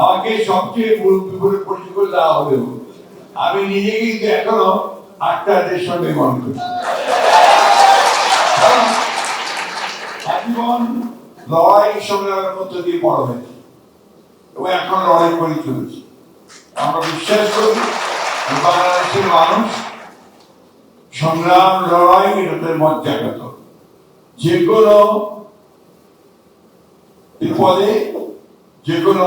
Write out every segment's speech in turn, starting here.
আমাকে সবচেয়ে পরিচয় করে দেওয়া হবে। আমি নিজে কিন্তু এখনও আক্তারদের সঙ্গে মনে করি লড়াই সংগ্রামের মধ্য দিয়ে বড় হয়েছে। এবং এখন লড়াই করে চলেছে। আমরা বিশ্বাস করি বাংলাদেশের মানুষ সংগ্রাম, লড়াই এটাদের মজ্জাগত যে কোনো বিপদে, যে কোনো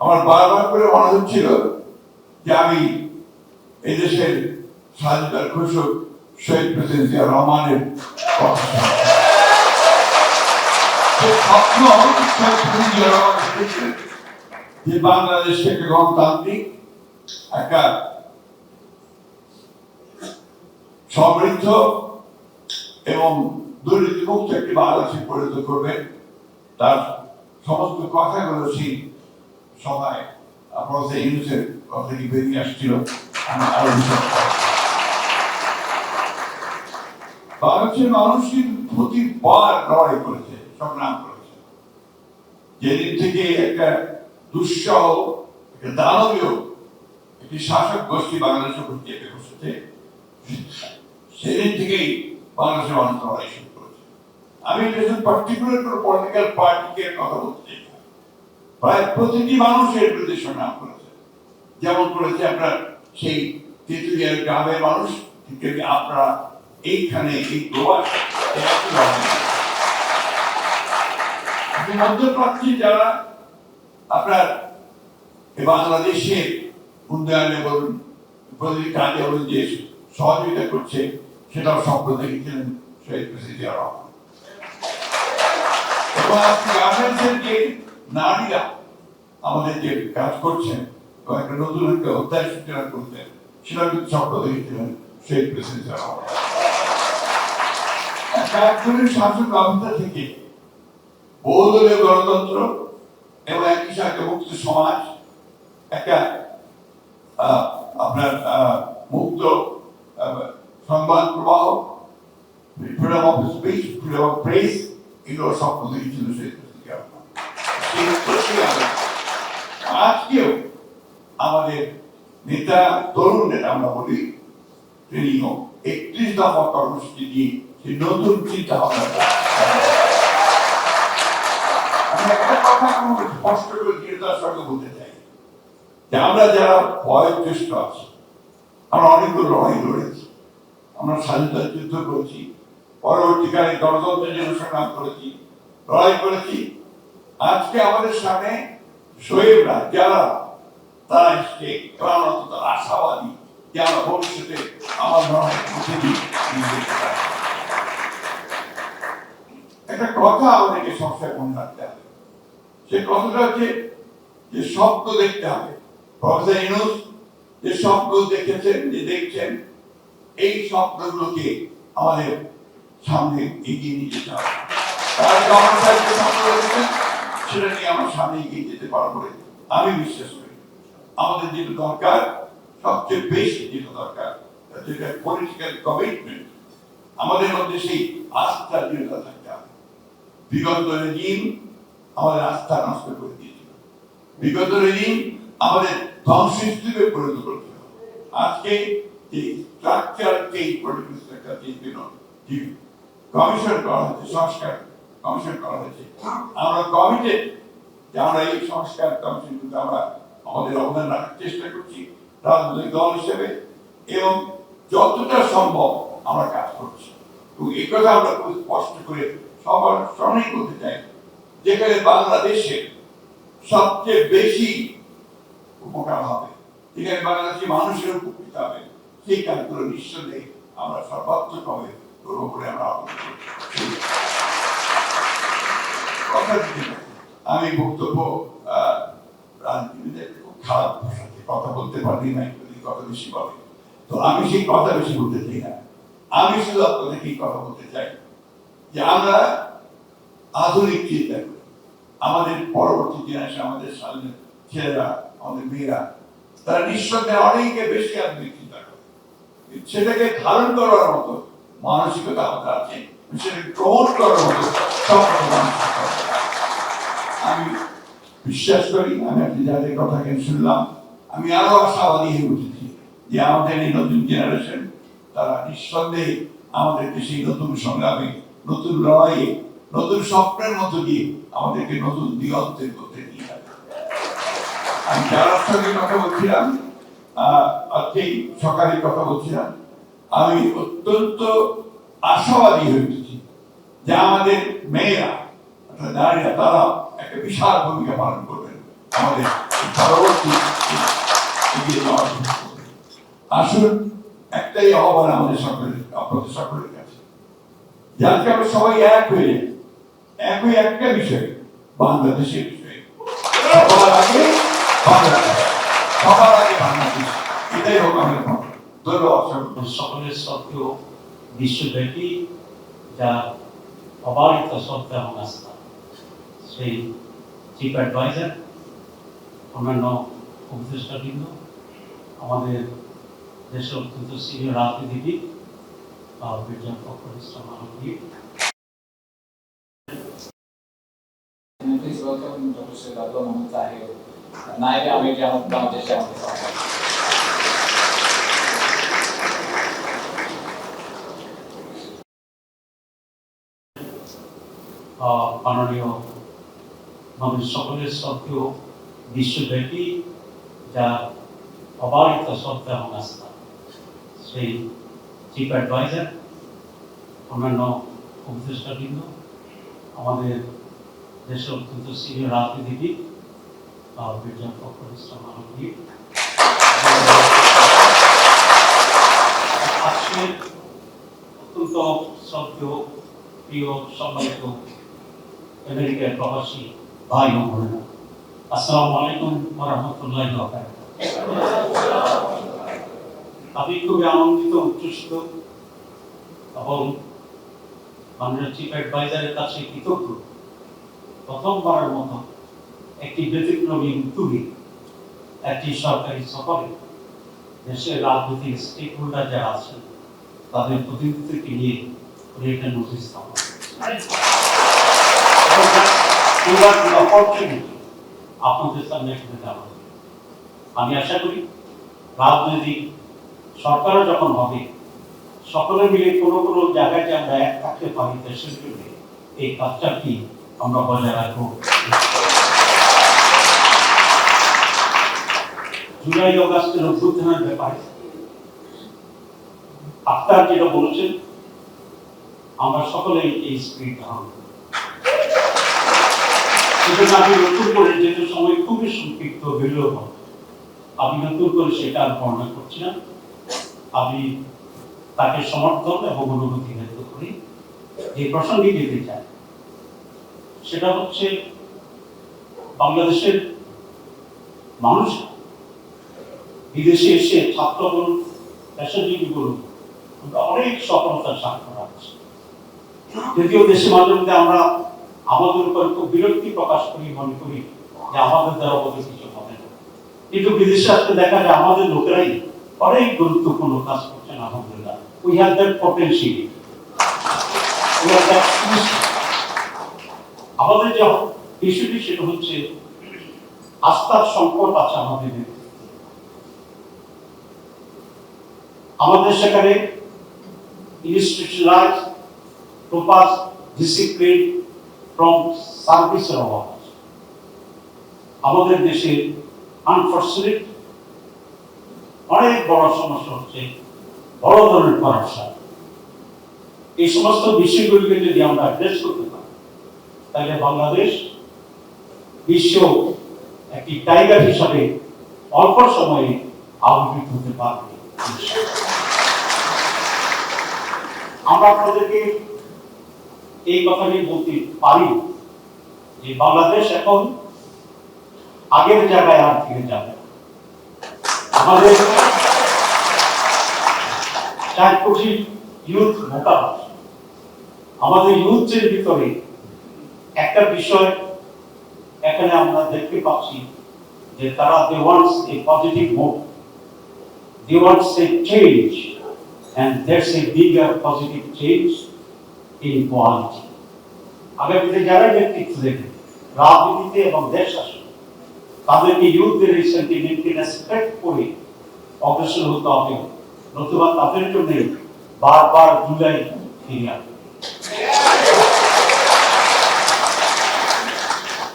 আমার বারবার করে মনে হচ্ছিল যে আমি এই দেশের স্বাধীনতার ঘোষক শহীদ প্রেসিডেন্ট জিয়া রহমানের যে বাংলাদেশকে একটা গণতান্ত্রিক একটা সমৃদ্ধ এবং দুর্নীতিমুক্ত একটি বাংলাদেশে পরিণত করবে তার সমস্ত কথাগুলো সেই সভায় প্রফেসর ইউনুসের কথা বেরিয়ে আসছিল, আমি আরও কিন্তু প্রতিবার লড়াই করেছে, সংগ্রাম করেছে। যেদিন থেকে একটা দুঃসহ, একটা দানবীয়, একটি শাসক গোষ্ঠী বাংলাদেশের উপর বসেছে সেদিন থেকেই বাংলাদেশের মানুষ লড়াই শুরু করেছে। আমি এটা পার্টিকুলার কোনো পলিটিক্যাল পার্টিকে কথা বলতে চাই। প্রায় প্রতিটি মানুষের বিরুদ্ধে সংগ্রাম করেছে যেমন করেছে আপনার সেই তেঁতুলিয়ার গ্রামের মানুষ তেমনি আপনারা এইখানে এই প্রবাস। আপনি মধ্যপ্রাচ্যে যারা, আপনার বাংলাদেশের উন্নয়নে বলুন, প্রতিটি কাজে বলুন যে সহযোগিতা করছে, সেটাও স্বপ্ন দেখেছিলেন শহীদ প্রেসিডেন্ট রহমান এবং গার্মেন্টসের যে নারীরা আমাদের যে কাজ করছেন এবং নতুন একটা অধ্যায় সূচনা করতেন সেটা কিন্তু স্বপ্ন দেখেছিলেন শহীদ প্রেসিডেন্ট একজনের শাসক ব্যবস্থা থেকে বহুদলীয় গণতন্ত্র এবং একই সাথে মুক্ত সমাজ, একটা আপনার মুক্ত সংবাদ প্রবাহ freedom of speech freedom of press এগুলো স্বপ্ন দেখেছিল সেই সেই। আজকেও আমাদের নেতা তরুণ নেতা আমরা বলি তিনিও একত্রিশ দফা কর্মসূচি দিয়ে সেই নতুন চিন্তা ভাবনা আমি একটা কথা বলতে চাই যে আমরা যারা বয়োজ্যেষ্ঠ আছি, আমরা অনেকগুলো লড়াই লড়েছি, আমরা স্বাধীনতার যুদ্ধ করেছি, পরবর্তীকালে গণতন্ত্রের জন্য সংগ্রাম করেছি, লড়াই করেছি আজকে আমাদের সামনে শহীদরা যারা তারা এসছে অত্যন্ত আশাবাদী যে আমরা ভবিষ্যতে আমার। একটা কথা আমাদেরকে সবসময় মনে রাখতে হবে। সে কথাটা হচ্ছে যে স্বপ্ন দেখতে হবে। প্রফেসর ইনুস যে স্বপ্ন দেখেছেন, যে দেখছেন, এই স্বপ্নগুলোকে আমাদের সামনে এগিয়ে নিয়ে যেতে হবে। তারা যে সেটা নিয়ে আমরা সামনে এগিয়ে যেতে পারব বলে আমি বিশ্বাস করি, আমাদের যেটা দরকার, সবচেয়ে বেশি যেটা দরকার যেটা পলিটিক্যাল কমিটমেন্ট আমাদের মধ্যে সেই আস্থা দৃঢ়তা থাকতে হবে। বিগত রেজিম আমাদের আস্থা নষ্ট করে দিয়েছিল। বিগত রেজিম আমাদের ধ্বংসস্তূপে পরিণত করেছিল। আজকে এই structure change political structure change যে কমিশন করা হয়েছে, সংস্কার। কমিশন করা হয়েছে আমরা কমিটেড যে আমরা এই সংস্কার কমিশন কিন্তু আমরা আমাদের অবদান রাখার চেষ্টা করছি রাজনৈতিক দল হিসেবে এবং যতটা সম্ভব আমরা কাজ করছি এবং এই কথা আমরা খুব স্পষ্ট করে সবার সামনেই বলতে চাই, যেখানে বাংলাদেশে সবচেয়ে বেশি উপকার হবে, যেখানে বাংলাদেশি মানুষের উপকৃত হবে, সেই কাজগুলো নিঃসন্দেহে আমরা সর্বাত্মকভাবে করব বলে আমরা করছি। আমি বক্তব্য খারাপ কথা বলতে পারি না কথা বেশি বলে। তো আমি সেই কথা বেশি বলতে চাই না। আমি শুধু আপনাদেরকে এই কথা বলতে চাই যে আমরা আধুনিক চিন্তা করি। আমাদের পরবর্তী জেনারেশন আমাদের সামনে ছেলেরা, আমাদের মেয়েরা, তারা নিঃসন্দেহে অনেকে বেশি আধুনিক চিন্তা করে। সেটাকে ধারণ করার মতো মানসিকতা আমাদের আছে। মতো যাদের কথা কেন শুনলাম আমি আরও আশাবাদী হয়ে উঠেছি যে আমাদের নতুন জেনারেশন তারা নিঃসন্দেহে নতুন লড়াইয়ে নতুন স্বপ্নের মধ্য দিয়ে আমাদেরকে নতুন দিগন্তের যাবে আমি কথা বলছিলাম আজকেই সকালে বলছিলাম আমি অত্যন্ত আশাবাদী হয়ে উঠেছি যে আমাদের মেয়েরা, অর্থাৎ নারীরা তারা একটা বিশাল ভূমিকা পালন করবেন আমাদের পরবর্তী আসুন, একটাই আহ্বান আমাদের সকলের, আপনাদের সকলের কাছে যাতে আমরা সবাই এক হয়ে যাই। এক হয়ে একটা বিষয়, বাংলাদেশের বিষয় সবার আগে বাংলাদেশ এটাই হোক আমাদের ধন্যবাদ। সকলের সত্ত্বেও বিশ্বব্যাপী যা অবারিত সত্য এবং আস্থা সেই চিফ অ্যাডভাইজার অন্যান্য উপদেষ্টাবৃন্দ আমাদের দেশের অত্যন্ত সিনিয়র রাজনীতিবিদ Biraja Fakhrul Islam Alamgir Please welcome Dr. Syed Abdul মাননীয় মানুষ সকলের সত্ত্বেও বিশ্বব্যাপী যা অবারিত সত্য এবং আস্থা, সেই চিফ অ্যাডভাইজার, অন্যান্য উপদেষ্টাবৃন্দ, আমাদের দেশের অত্যন্ত সিনিয়র রাজনীতিবিদ অত্যন্ত শ্রদ্ধেয় প্রিয়, সম্মানিত আমেরিকার প্রবাসী ভাই ও বোনেরা। আসসালামু আলাইকুম ওয়া রাহমাতুল্লাহি ওয়া বারাকাতুহু। আমি খুবই আনন্দিত, উচ্ছ্বসিত এবং মাননীয় চিফ অ্যাডভাইজারের কাছে কৃতজ্ঞ। প্রথমবারের মতো একটি ব্যতিক্রমী উদ্যোগে একটি সরকারি সফরে দেশের রাজনৈতিক স্টেক হোল্ডার যারা আছেন, তাদের প্রতিনিধিত্বকে নিয়ে এখানে নোটিশ স্থাপন আপনাদের সামনে দেওয়া আমি আশা করি রাজনৈতিক সরকারও যখন হবে, সকলে মিলে কোনো কোনো জায়গায় যে আমরা এক থাকতে পারি, দেশের জন্য এই আমরা বজায় রাখব। জুলাই অগাস্টের অভ্যুত্থানের ব্যাপারে আক্তার যেটা বলেছেন, আমরা সকলেই এই স্পিরিট ধারণ সেজন্য আমি নতুন করে সময় খুবই আমি নতুন করে সেটা আর বর্ণনা করছি না। তাকে সমর্থন এবং ব্যক্ত করি। যে প্রসঙ্গে যেতে চাই, সেটা হচ্ছে বাংলাদেশের মানুষ বিদেশে এসে ছাত্র বলুন পেশাজীবী বলুন অনেক সফলতার স্বাক্ষর যদিও দেশে মাঝে মধ্যে আমরা আমাদের উপর খুব বিরক্তি প্রকাশ করি, মনে করি যে আমাদের দ্বারা অবধি কিছু হবে না। কিন্তু বিদেশে আসতে দেখা যায় আমাদের লোকেরাই অনেক গুরুত্বপূর্ণ কাজ করছেন, আলহামদুলিল্লাহ। উই হ্যাভ দ্যাট পটেন্সিয়াল আমাদের যে ইস্যুটি সেটা হচ্ছে আস্থার সংকট আছে আমাদের আমাদের সেখানে ইনস্টিটিউশনালাইজ ডিসিপ্লিন ফ্রম সার্ভিসের অভাব। আমাদের দেশে আনফর্চুনেট অনেক বড় সমস্যা হচ্ছে, বড় ধরনের করাপশন এই সমস্ত বিষয়গুলিকে যদি আমরা অ্যাড্রেস করতে পারি, তাহলে বাংলাদেশ বিশ্ব একটি টাইগার হিসাবে অল্প সময়ে আবির্ভূত হতে পারবে। আমরা আপনাদেরকে এই কথাটি বলতে পারি যে বাংলাদেশ এখন আগের জায়গায় আর ফিরে যাবে আমাদের কোটি ইউথ আমাদের ইউথের ভিতরে একটা বিষয় এখানে আমরা দেখতে পাচ্ছি যে তারা they wants a positive move they wants a change and there's a bigger positive change quality. আগামীতে যারা নেতৃত্ব দেবে, রাজনীতিতে এবং দেশ শাসন, তাদেরকে এই সেন্টিমেন্টকে রেসপেক্ট করে অগ্রসর হতে হবে, নতুবা তাদের জন্য বারবার জুলাই ফিরে আসবে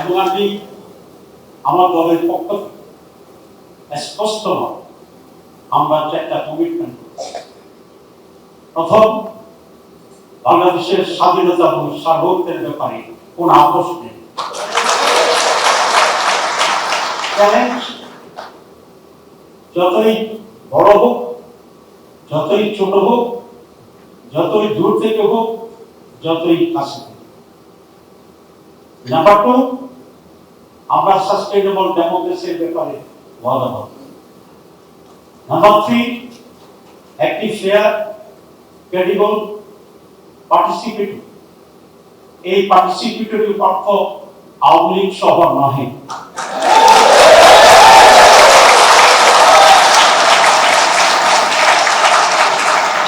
এবং আমি আমার দলের পক্ষ স্পষ্ট আমরা চারটা কমিটমেন্ট প্রথম বাংলাদেশের স্বাধীনতা এবং সার্বভৌমত্বের ব্যাপারে কোন আপোষ নেই। যতই বড় হোক, যতই ছোট হোক, যতই দূর থেকে হোক, যতই কাছে নাম্বার টু আমরা সাস্টেইনেবল ডেমোক্রেসির ব্যাপারে ওয়াদাবদ্ধ নাম্বার থ্রি একটি ফেয়ার ক্রেডিবল পার্টিসিপেটরি এই পার্টিসিপেটরি আওয়ামী লীগ শহর নহে।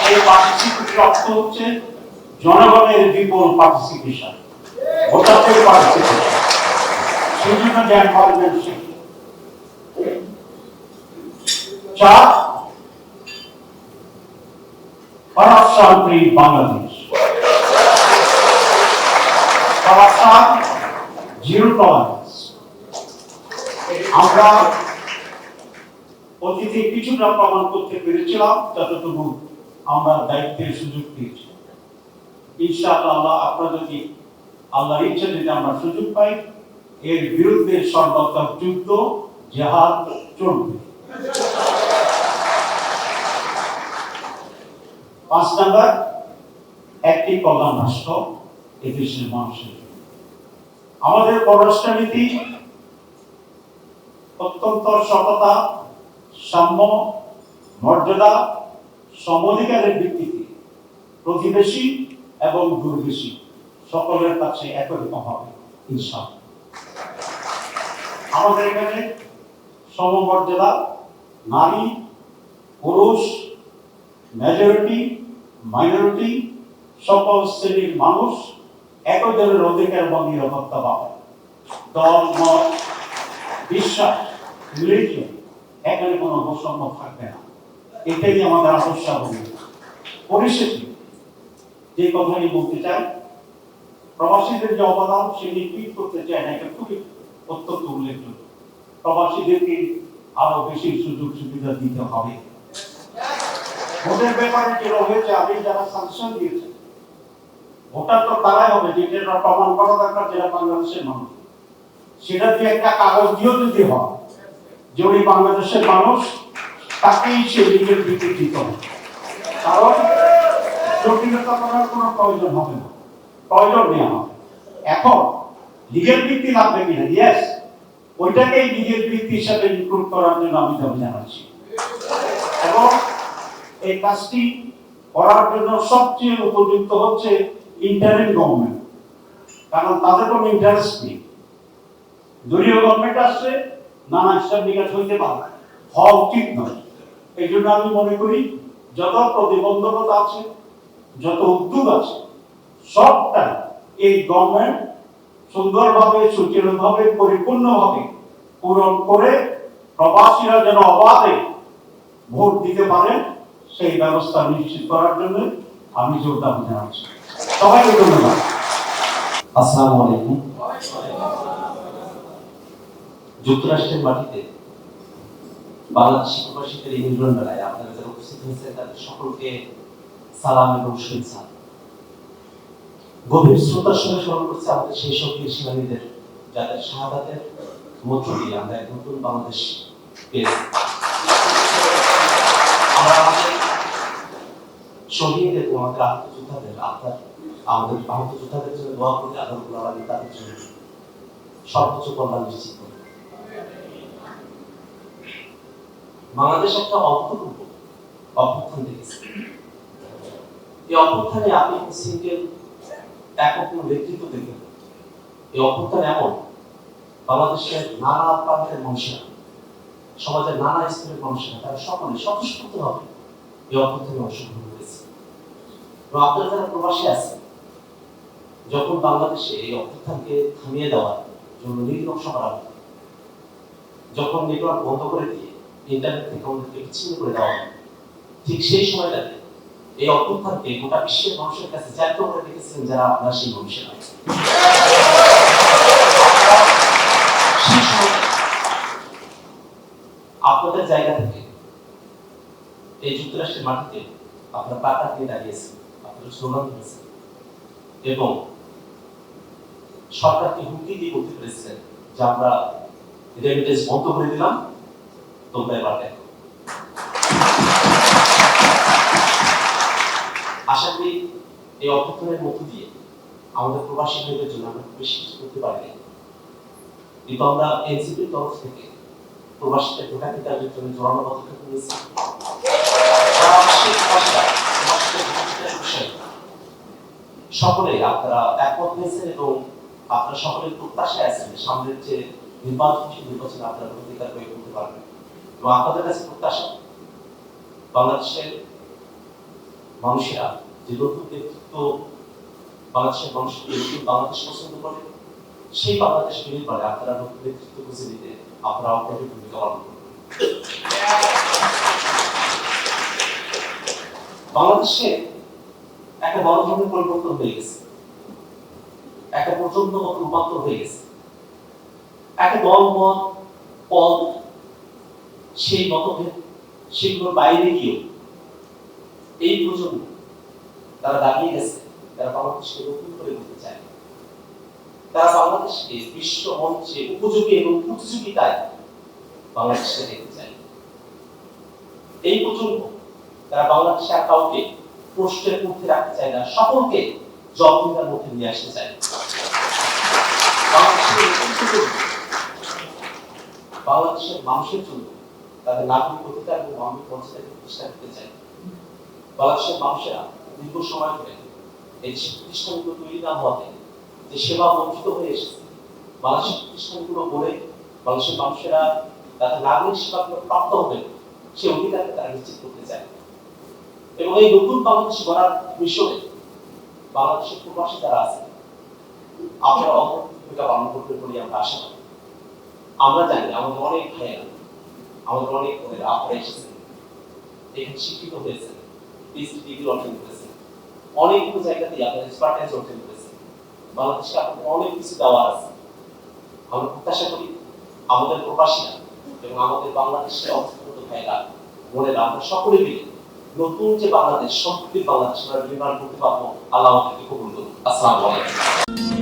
এই পার্টিসিপেটরি অর্থ হচ্ছে জনগণের বিপুল পার্টিসিপেশন ভোটারদের পার্টিসিপেশন সেই জন্য চার করাপশন ফ্রি বাংলাদেশ। আমরা অতীতে কিছুটা প্রমাণ করতে পেরেছিলাম যতটুকু আমরা দায়িত্বের সুযোগ পেয়েছি। ইনশাআল্লাহ যদি আল্লাহর ইচ্ছা যদি আমরা সুযোগ পাই। এর বিরুদ্ধে সর্বাত্মক যুদ্ধ, জেহাদ চলবে। পাঁচ নাম্বার, একটি কল্যাণ রাষ্ট্র এদেশের মানুষের। আমাদের পররাষ্ট্রনীতি অত্যন্ত সততা, সাম্য, মর্যাদা, সমধিকারের ভিত্তিতে প্রতিবেশী এবং দুর্বেশী সকলের কাছে একই রকম হবে, ইনশাআল্লাহ। আমাদের এখানে সমমর্যাদা, নারী, পুরুষ মেজরিটি মাইনরিটি সকল শ্রেণির মানুষ একই ধরনের অধিকার এবং নিরাপত্তা পাবে দল বিশ্বাস রিলিজিয়ন এখানে কোনো বৈষম্য থাকবে না। এটাই আমাদের পরিস্থিতি যে কথা আমি বলতে চাই, প্রবাসীদের যে অবদান, সেটি করতে চাই না, এটা খুবই অত্যন্ত উল্লেখযোগ্য। প্রবাসীদেরকে আরও বেশি সুযোগ সুবিধা দিতে হবে। ভোটের ব্যাপারে হয়েছে আমি যারা সাংশন দিয়েছে ভোটার তো তারাই হবে যেটা প্রমাণ করা দরকার যেটা বাংলাদেশের মানুষ। সেটা দিয়ে একটা কাগজ দিয়েও যদি হয় যে উনি বাংলাদেশের মানুষ, তাকেই সে নিজের দিতে হবে। কারণ জটিলতা করার কোনো প্রয়োজন হবে না। প্রয়োজন নেই আমার। এখন লিগেল ভিত্তি লাগবে কিনা? ইয়েস ওইটাকেই লিগেল ভিত্তি হিসাবে ইনক্লুড করার জন্য আমি দাবি জানাচ্ছি। এবং এই কাজটি করার জন্য সবচেয়ে উপযুক্ত হচ্ছে ইন্টারিম গভর্নমেন্ট কারণ তাদের কোনো ইন্টারেস্ট নেই। দলীয় গভর্নমেন্ট আসছে, নানা হিসাব নিকাশ হইতে পারে হওয়া উচিত নয়। এই জন্য আমি মনে করি, যত প্রতিবন্ধকতা আছে, যত উদ্যোগ আছে, সবটা এই গভর্নমেন্ট সুন্দরভাবে, সুচারুভাবে, পরিপূর্ণভাবে পূরণ করে প্রবাসীরা যেন অবাধে ভোট দিতে পারেন, সেই ব্যবস্থা নিশ্চিত করার জন্য আমি জোর দাবি জানাচ্ছি। সবাইকে ধন্যবাদ আসসালামু আলাইকুম। যুক্তরাষ্ট্রের মাটিতে বাংলাদেশি প্রবাসীদের এই মিলন মেলায় আপনারা যারা উপস্থিত হয়েছে তাদের সকলকে সালাম এবং শুভেচ্ছা। গভীর শ্রোতার সঙ্গে স্মরণ করছে আমাদের সেই সব যাদের শাহাদাতের মধ্য দিয়ে আমরা এক নতুন বাংলাদেশ পেয়েছি। শহীদ এবং আমাদের আত্মযোদ্ধাদের আত্মার আমাদের আহত যোদ্ধাদের জন্য দোয়া আল্লাহ তাদের জন্য সর্বোচ্চ কল্যাণ নিশ্চিত বাংলাদেশ একটা অভূতপূর্ব অভ্যুত্থান দেখেছে। এই অভ্যুত্থানে আপনি সিঙ্গেল একক দেখবেন এই অভ্যুত্থান এমন, বাংলাদেশের নানা প্রান্তের মানুষেরা, সমাজের নানা স্তরের মানুষেরা, তারা সকলে স্বতঃস্ফূর্তভাবে এই অভ্যুত্থানে অংশগ্রহণ করেছে। এবং আপনারা যারা প্রবাসী আছেন যখন বাংলাদেশে এই অভ্যুত্থানকে থামিয়ে দেওয়ার জন্য নকশা করা হতো যখন নেটওয়ার্ক বন্ধ করে দিয়ে ইন্টারনেট থেকে আমাদেরকে বিচ্ছিন্ন করে দেওয়া ঠিক সেই সময়টাতে এই অভ্যুত্থানকে গোটা বিশ্বের মানুষের কাছে জ্যান্ত করে রেখেছিলেন যারা আপনার সেই সেই সময়টা আপনাদের জায়গা থেকে এই যুক্তরাষ্ট্রের মাটিতে আপনারা টাকা দিয়ে দাঁড়িয়েছেন, আপনারা স্লোগান দিয়েছেন এবং সরকারকে হুমকি দিয়ে বলতে পেরেছিলেন যে আমরা রেমিটেন্স বন্ধ করে দিলাম, তোমরা এবার দেখো। আশা করি এই অভ্যর্থনের মধ্য দিয়ে আমাদের প্রবাসী ভাইদের জন্য আমরা বেশি কিছু করতে পারিনি কিন্তু আমরা এনসিপির তরফ থেকে প্রবাসীদের ভোটাধিকারের জন্য জোরালো পদক্ষেপ নিয়েছি। সকলে আপনারা একমত হয়েছেন এবং আপনারা সকলে প্রত্যাশায় আছে সামনের যে নির্বাচন, সেই নির্বাচনে আপনারা ভোটাধিকার প্রয়োগ করতে পারবেন। এবং আপনাদের কাছে প্রত্যাশা, বাংলাদেশের মানুষেরা যে নতুন নেতৃত্ব বাংলাদেশের মানুষ নতুন বাংলাদেশ পছন্দ করে, সেই বাংলাদেশ নির্মাণে আপনারা নতুন নেতৃত্ব খুঁজে দিতে আপনারা অগ্রণী ভূমিকা পালন করবেন। বাংলাদেশে একটা বড় ধরনের পরিবর্তন হয়ে গেছে। একটা প্রচণ্ড মত রূপান্তর হয়ে গেছে। একটা দল মত পদ সেই মতভেদ সেগুলোর বাইরে গিয়েও এই প্রজন্ম তারা দাঁড়িয়ে গেছে, তারা বাংলাদেশকে নতুন করে করতে চায়। তারা বাংলাদেশকে বিশ্ব মঞ্চে উপযোগী এবং প্রতিযোগিতায় বাংলাদেশকে দেখতে চায়। এই প্রজন্ম তারা বাংলাদেশে আর কাউকে প্রশ্নের মধ্যে রাখতে চায় না, সকলকে জবাবদিহিতার মধ্যে নিয়ে আসতে চায়। বাংলাদেশের মানুষের জন্য তাদের নাগরিক অধিকার এবং মানবিক মর্যাদাকে প্রতিষ্ঠা করতে চায়। বাংলাদেশের মানুষেরা দীর্ঘ সময় ধরে এই প্রতিষ্ঠানগুলো তৈরি না হওয়াতে যে সেবা বঞ্চিত হয়ে এসেছে, বাংলাদেশের প্রতিষ্ঠানগুলো গড়ে বাংলাদেশের মানুষেরা তাদের নাগরিক সেবাগুলো প্রাপ্ত হবে সে অধিকারকে তারা নিশ্চিত করতে চায়। এবং এই নতুন বাংলাদেশ গড়ার মিশনে বাংলাদেশের প্রবাসী যারা আছে আপনারা ভূমিকা পালন করবে বলে আমরা আশা করি। আমরা জানি আমাদের অনেক ভাইয়েরা, আমাদের অনেক বোনেরা আপনারা এসেছেন। এখানে শিক্ষিত হয়েছেন পিএইচডি ডিগ্রি অর্জন অনেকগুলো এক্সপার্টাইজ অর্জন বাংলাদেশে অনেক কিছু আছে। আমরা প্রত্যাশা করি আমাদের প্রবাসীরা এবং আমাদের আমরা সকলে মিলে নতুন যে বাংলাদেশ সমৃদ্ধির বাংলাদেশ আমরা নির্মাণ করতে পারব, আল্লাহ আমাদেরকে কবুল করুন আসসালামু আলাইকুম।